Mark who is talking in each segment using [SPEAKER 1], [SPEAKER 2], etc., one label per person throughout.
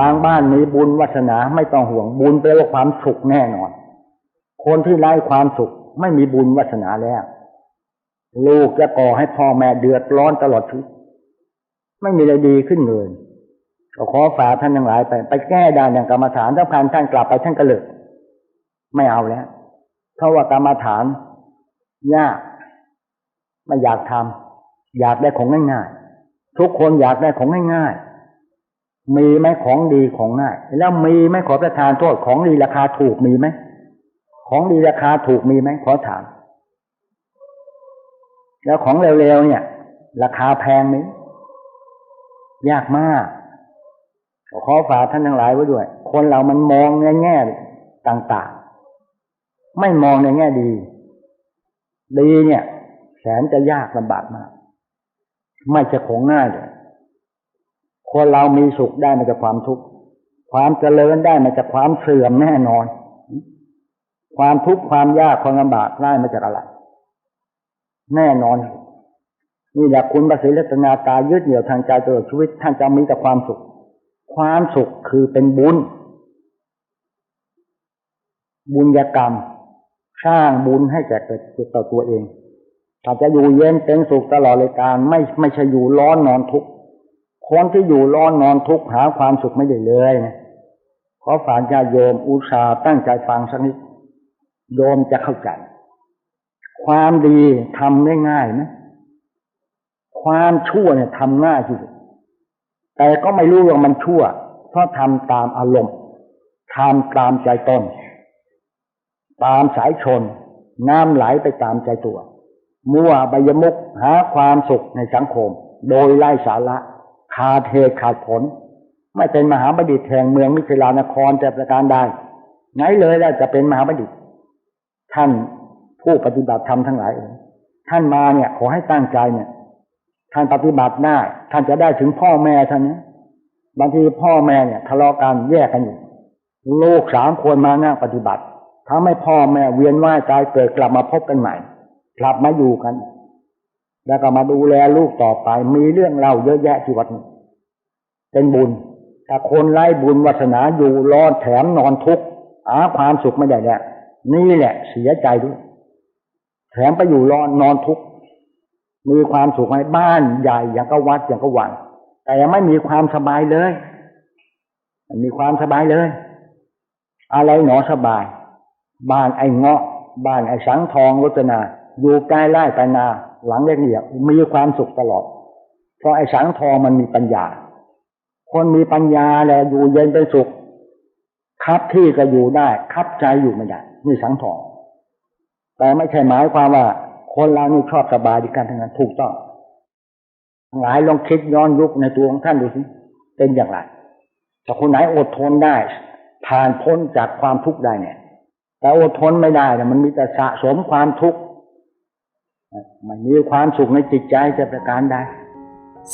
[SPEAKER 1] บางบ้านมีบุญวาสนาไม่ต้องห่วงบุญแปลว่าความสุขแน่นอน คนที่ไร้ความสุขไม่มีบุญวาสนาแล้ว ลูกจะก่อให้พ่อแม่เดือดร้อนตลอดชีวิตไม่มีอะไรดีขึ้นเลยก็ขอฝากท่านทั้งหลายไป ไปแก้ได้อย่างกรรมฐานถ้าพันท่านกลับไปท่านก็เลิกไม่เอาแล้วเพราะว่ากรรมฐานยากไม่อยากทำอยากได้ของง่ายๆทุกคนอยากได้ของง่ายๆ มีไหมของดีของง่าย แล้วมีไหมขอประทานโทษของดีราคาถูกมีไหมของดีราคาถูกมีไหมขอถาม แล้วของเร็วๆเนี่ย ราคาแพงไหมยากมากขอฝากท่านทั้งหลายไว้ด้วย คนเรามันมองในแง่ต่างๆ ไม่มองในแง่ดี ดีเนี่ย แสนจะยากลำบากมาก ไม่จะของง่ายเลย คนเรามีสุขได้มาจากความทุกข์ความเจริญได้มาจากความเสื่อมแน่นอน ความทุกข์ความยากความลำบากได้มาจากอะไร แน่นอน นี่แหละคุณประสิทธิ์รัตนาตายึดเหนี่ยวทางใจตลอดชีวิตท่านจะมีแต่ความสุข ความสุขคือเป็นบุญ บุญกรรม สร้างบุญให้แก่เกิดต่อตัวเองถ้าจะอยู่เย็นเป็นสุขตลอดเลยการไม่ไม่ใช่อยู่ร้อนนอนทุกข์ คนที่อยู่ร้อนนอนทุกข์หาความสุขไม่ได้เลยนะขอฝากญาโยมอุตสาห์ตั้งใจฟังสักนิดโยมจะเข้าใจ ความดีทำได้ง่ายไหมความชั่วเนี่ยทำง่ายที่สุดแต่ก็ไม่รู้ว่ามันชั่ว เพราะทำตามอารมณ์ทำตามใจตนตามสายชน น้ำไหลไปตามใจตัว มั่วใบยมุกหาความสุขในสังคม โดยไล่สาระ ขาดเหตุขาดผล ไม่เป็นมหาบัณฑิตแห่งเมืองมิถิลานครจะประการใดไหนเลยแล้วจะเป็นมหาบัณฑิต ท่านผู้ปฏิบัติธรรมทั้งหลายเองท่านมาเนี่ย ขอให้ตั้งใจเนี่ย ท่านปฏิบัติได้ท่านจะได้ถึงพ่อแม่ท่านนี้บางทีพ่อแม่เนี่ยทะเลาะกันแยกกันอยู่ลูกสามคนมานั่งปฏิบัติทำให้พ่อแม่เวียนว่ายตายเกิดกลับมาพบกันใหม่ กลับมาอยู่กัน แล้วก็มาดูแลลูกต่อไป มีเรื่องเล่าเยอะแยะที่วัดนี้เป็นบุญถ้าคนไร้บุญวาสนาอยู่รอดแถมนอนทุกข์หาความสุขไม่ได้เนี่ยนี่แหละเสียใจด้วย แถมไปอยู่รอนนอนทุกข์มีความสุขในบ้านใหญ่อย่างก็วัดอย่างก็วังแต่ยังไม่มีความสบายเลยมันมีความสบายเลย อะไรหนอสบาย บ้านไอ้เงาะ บ้านไอ้สังทองรจนา อยู่ใกล้ไร่ไปนา หลังเล็กเนี่ยมีความสุขตลอด เพราะไอ้สังทองมันมีปัญญา คนมีปัญญาแหละอยู่เย็นเป็นสุข คับที่ก็อยู่ได้ คับใจอยู่ไม่ได้นี่สังทอง แต่ไม่ใช่หมายความว่า คนเรานี่ชอบสบายดีกันทั้งนั้นถูกต้องหลายลองคิดย้อนยุคในตัวของท่านดูสิเป็นอย่างไรแต่คนไหนอดทนได้ ผ่านพ้นจากความทุกข์ได้เนี่ย แต่อดทนไม่ได้เนี่ยมันมีแต่สะสมความทุกข์ ไม่มีความสุขในจิตใจจะประการใด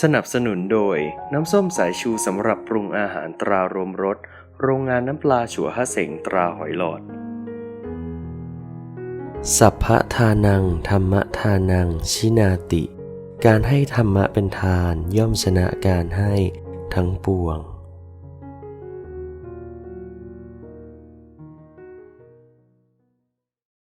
[SPEAKER 2] สนับสนุนโดยน้ำส้มสายชูสำหรับปรุงอาหารตรารวมรสโรงงานน้ำปลาฉัวฮะเสงตราหอยหลอด สัพพะทานัง ธรรมทานัง ชินาติ การให้ธรรมะเป็นทานย่อมชนะการให้ทั้งปวง